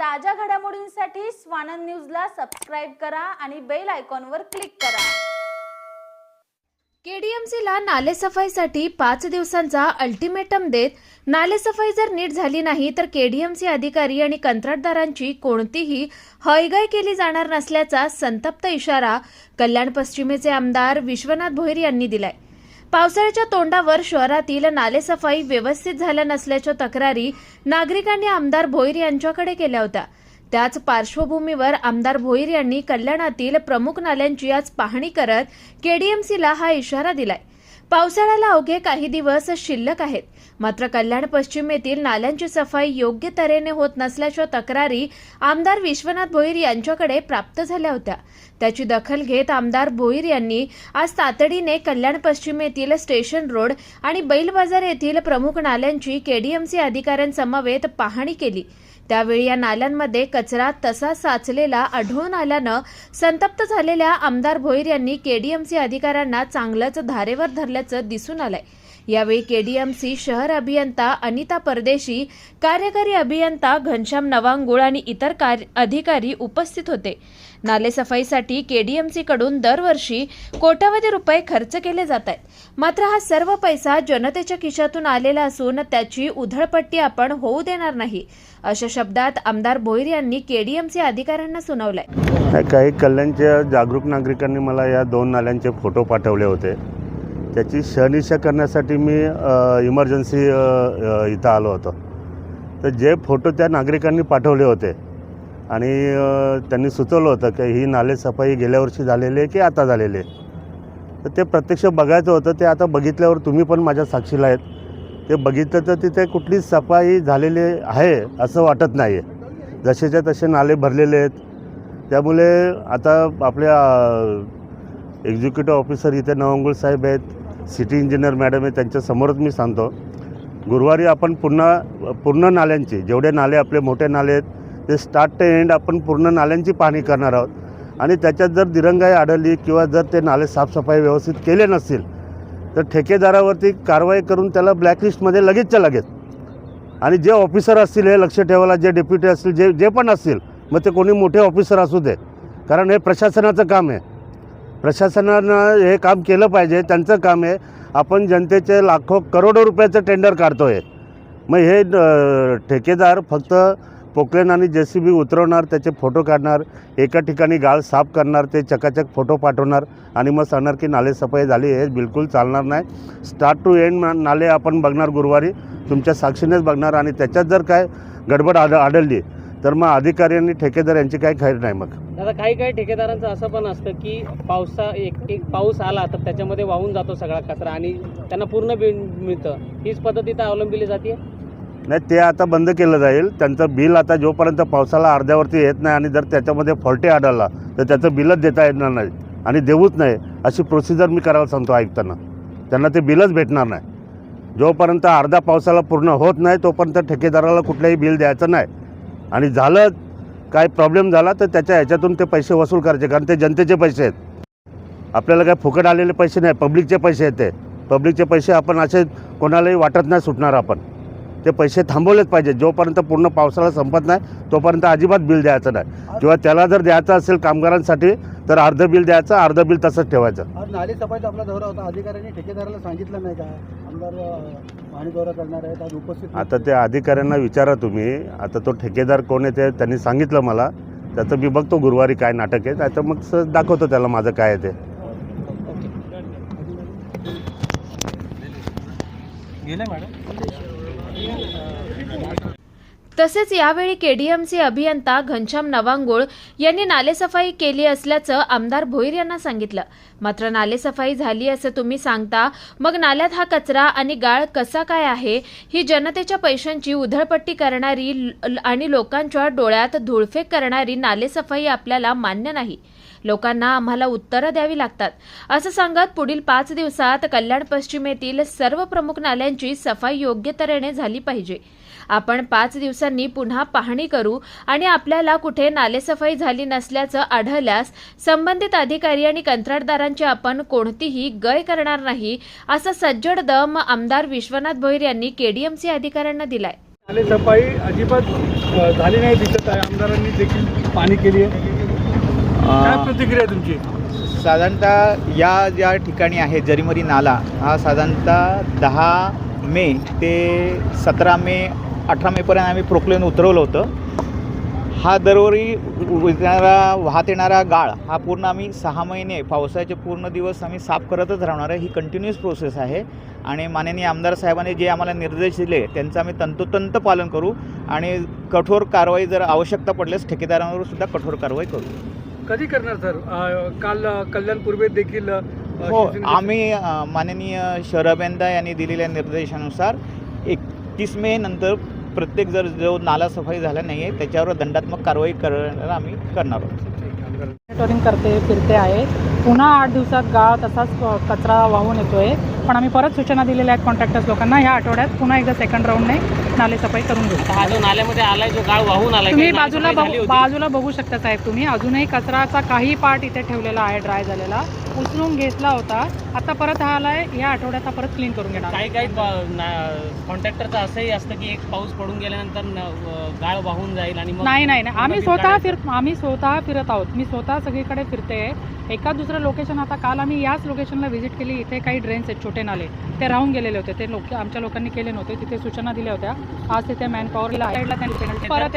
ताज्या घडामोडींसाठी स्वानंद न्यूजला सबस्क्राईब करा आणि बेल आयकॉनवर क्लिक करा. केडीएमसीला नालेसफाईसाठी पाच दिवसांचा अल्टिमेटम देत नालेसफाई जर नीट झाली नाही तर केडीएमसी अधिकारी आणि कंत्राटदारांची कोणतीही हयगय केली जाणार नसल्याचा संतप्त इशारा कल्याण पश्चिमेचे आमदार विश्वनाथ भोईर यांनी दिलाय. पावसाळ्याच्या तोंडावर शहरातील नालेसफाई व्यवस्थित झाल्या नसल्याच्या तक्रारी नागरिकांनी आमदार भोईर यांच्याकडे केल्या होत्या. त्याच पार्श्वभूमीवर आमदार भोईर यांनी कल्याणातील प्रमुख नाल्यांची आज पाहणी करत केडीएमसीला हा इशारा दिलाय. पावसाळ्याला अवघे काही दिवस शिल्लक आहेत. मात्र कल्याण पश्चिमेतील नाल्यांची सफाई योग्य तऱ्हेने होत नसल्याच्या तक्रारी आमदार विश्वनाथ भोईर यांच्याकडे प्राप्त झाल्या होत्या. त्याची दखल घेत आमदार भोईर यांनी आज तातडीने कल्याण पश्चिमेतील स्टेशन रोड आणि बैल बाजार येथील प्रमुख नाल्यांची केडीएमसी अधिकाऱ्यांसमवेत पाहणी केली. त्यावेळी या नाल्यांमध्ये कचरा तसा साचलेला आढळून आल्यानं संतप्त झालेल्या आमदार भोईर यांनी केडीएमसी अधिकाऱ्यांना चांगलंच धारेवर धरल्याचं दिसून आलंय. यावेळी केडीएमसी शहर अभियंता अनिता परदेशी कार्यकारी अभियंता घनश्याम नवांगुळ आणि इतर कार्य अधिकारी उपस्थित होते. नालेसफाईसाठी केडीएमसी कडून दरवर्षी कोट्यवधी रुपये खर्च केले जात आहेत. मात्र हा सर्व पैसा जनतेच्या खिशातून आलेला असून त्याची उधळपट्टी आपण होऊ देणार नाही अशा शब्दात आमदार भोईर यांनी केडीएमसी अधिकाऱ्यांना सुनावलंय. काही कल्याणच्या जागरूक नागरिकांनी मला या दोन नाल्यांचे फोटो पाठवले होते. त्याची शहनिशा करण्यासाठी मी इमर्जन्सी इथं आलो होतो. तर जे फोटो त्या नागरिकांनी पाठवले होते आणि त्यांनी सुचवलं होतं की ही नाले सफाई गेल्या वर्षी झालेली आहे की आता झालेली आहे. तर ते प्रत्यक्ष बघायचं होतं ते आता बघितल्यावर तुम्ही पण माझ्या साक्षीला आहेत. ते बघितलं तर तिथे कुठली सफाई झालेली आहे असं वाटत नाही आहे जसेच्या तसे नाले भरलेले आहेत. त्यामुळे आता आपल्या एक्झिक्युटिव्ह ऑफिसर इथे नवंगुळ साहेब आहेत. सिटी इंजिनियर मॅडम आहे त्यांच्यासमोरच मी सांगतो. गुरुवारी आपण पुन्हा पूर्ण नाल्यांची जेवढे नाले आपले मोठे नाले आहेत ते स्टार्ट ते एंड आपण पूर्ण नाल्यांची पाहणी करणार आहोत. आणि त्याच्यात जर दिरंगाई आढळली किंवा जर ते नाले साफसफाई व्यवस्थित केले नसतील तर ठेकेदारावरती कारवाई करून त्याला ब्लॅकलिस्टमध्ये लगेचच्या लगेच आणि जे ऑफिसर असतील हे लक्ष ठेवायला जे डेप्युटी असतील जे जे पण असतील मग ते कोणी मोठे ऑफिसर असू दे. कारण हे प्रशासनाचं काम आहे. प्रशासनानं हे काम केलं पाहिजे त्यांचं काम आहे. आपण जनतेचे लाखो करोडो रुपयाचं टेंडर काढतो आहे मग हे ठेकेदार फक्त पोकलेन आणि जे सी बी उतरवणार त्याचे फोटो काढणार एका ठिकाणी गाळ साफ करणार ते चकाचक फोटो पाठवणार आणि मग सांगणार की नाले सफाई झाली हे बिलकुल चालणार नाही. स्टार्ट टू एंड नाले आपण बघणार गुरुवारी तुमच्या साक्षीनेच बघणार आणि त्याच्यात जर काय गडबड आढ आढळली तर मग अधिकारी आणि ठेकेदार यांची काही खैर नाही मग. आता काही काही ठेकेदारांचं असं पण असतं की पावसा एक एक पाऊस आला तर त्याच्यामध्ये वाहून जातो सगळा कचरा आणि त्यांना पूर्ण बिल मिळतं. हीच पद्धत इथं अवलंबिली जाते नाही ते आता बंद केलं जाईल. त्यांचं बिल आता जोपर्यंत पावसाला अर्ध्यावरती येत नाही आणि जर त्याच्यामध्ये फॉल्टी आढळला तर त्याचं बिलच देता येणार नाही आणि देऊच नाही. अशी प्रोसिजर मी करायला सांगतो ऐकताना त्यांना ते बिलच भेटणार नाही. जोपर्यंत अर्धा पावसाला पूर्ण होत नाही तोपर्यंत ठेकेदाराला कुठलंही बिल द्यायचं नाही. आणि झालं काय प्रॉब्लेम झाला तर त्याच्या ह्याच्यातून ते पैसे वसूल करायचे कारण ते जनतेचे पैसे आहेत. आपल्याला काय फुकट आलेले पैसे नाही पब्लिकचे पैसे आहेत ते. पब्लिकचे पैसे आपण असे कोणालाही वाटत नाही सुटणार आपण. ते पैसे थांबवलेच पाहिजे. जोपर्यंत पूर्ण पावसाळा संपत नाही तोपर्यंत अजिबात बिल द्यायचं नाही. किंवा त्याला जर द्यायचं असेल कामगारांसाठी तर अर्धं बिल द्यायचं अर्धं बिल तसंच ठेवायचं. नाले सफाईचा आपला दौरा होता. अधिकाऱ्यांनी ठेकेदाराला सांगितलं नाही का? आमदार अ, पाहणी दौरा करणार आहेत आज उपस्थित आता त्या अधिकाऱ्यांना विचारा तुम्ही. आता तो ठेकेदार कोण आहे ते त्यांनी सांगितलं मला. त्याचं मी बघतो गुरुवारी काय नाटक आहे. आता मग स- दाखवतो त्याला माझं काय आहे ते. तसेच यावेळी केडीएमसी अभियंता घनश्याम नवांगुळ यांनी नालेसफाई केली असल्याचं आमदार भोईर यांना सांगितलं. मात्र नालेसफाई झाली असं तुम्ही सांगता मग नाल्यात हा कचरा आणि गाळ कसा काय आहे? ही जनतेच्या पैशांची उधळपट्टी करणारी ल- आणि लोकांच्या डोळ्यात धुळफेक करणारी नालेसफाई आपल्याला मान्य नाही. लोकांना आम्हाला उत्तरं द्यावी लागतात. असं सांगत पुढील पाच दिवसात कल्याण पश्चिमेतील सर्व प्रमुख नाल्यांची सफाई योग्य तऱ्हेने झाली पाहिजे. आपण पाच दिवसांनी पुन्हा पाहणी करू आणि आपल्याला कुठे नालेसफाई झाली नसल्याचं आढळल्यास संबंधित अधिकारी आणि कंत्राटदारांची आपण कोणतीही गय करणार नाही असा सज्जड दम आमदार विश्वनाथ भोईर यांनी केडीएमसी अधिकाऱ्यांना दिलाय. नाले सफाई अजिबात झाली नाही दिसत आहे. आमदारांनी देखील पाणी केली आहे. काय प्रतिक्रिया आहे तुमची? साधारणतः या ज्या ठिकाणी आहे जरीमरी नाला हा साधारणतः दहा मे ते सतरा मे अठरा मेपर्यंत आम्ही प्रोक्लेन उतरवलं होतं. हा दरवरी येणारा वाहत येणारा गाळ हा पूर्ण आम्ही सहा महिने पावसाचे पूर्ण दिवस आम्ही साफ करतच राहणार आहे. ही कंटिन्युअस प्रोसेस आहे. आणि माननीय आमदार साहेबांनी जे आम्हाला निर्देश दिले त्यांचं आम्ही तंतोतंत पालन करू आणि कठोर कारवाई जर आवश्यकता पडल्यास ठेकेदारांवर सुद्धा कठोर कारवाई करू. कधी करणार सर? काल कल्याण पूर्वेत देखील हो आम्ही माननीय शरबेंदा यांनी दिलेल्या निर्देशानुसार एकतीस मे नंतर प्रत्येक जर जो नाला सफाई झाला नाही आहे त्याच्यावर दंडात्मक कारवाई करायला आम्ही करणार आहोत. मॉनिटरिंग करते फिरते आहे. पुन्हा आठ दिवसात गाळ तसाच कचरा वाहून येतोय. पण आम्ही परत सूचना दिलेल्या आहेत कॉन्ट्रॅक्टर्स लोकांना ह्या आठवड्यात पुन्हा एकदा सेकंड राऊंडने नाले सफाई करून घेऊ. हा जो नाल्यामध्ये आलाय जो गाळ वाहून आलाय तुम्ही काही बाजूला झाली बघू- होती. बाजूला बघू शकता साहेब तुम्ही. अजूनही कचराचा काही पार्ट इथे ठेवलेला आहे ड्राय झालेला. उचलून घेतला होता. आता परत हा आलाय या आठवड्यात हा परत क्लीन करून घेणार. काही काही कॉन्ट्रॅक्टरचं असंही असतं की एक पाऊस पडून गेल्यानंतर न- गाळ वाहून जाईल आणि मग नाही नाही नाही. आम्ही पुन्हा स्वतः फिर आम्ही स्वतः फिरत आहोत. मी स्वतः सगळीकडे फिरते. एका दुसरं लोकेशन आता काल आम्ही याच लोकेशनला व्हिजिट केली. इथे काही ड्रेन्स आहेत छोटे नाले. ते राहून गेलेले होते. ते लोक आमच्या लोकांनी केले नव्हते. तिथे सूचना दिल्या होत्या. आज तिथे मॅन पॉवरला परत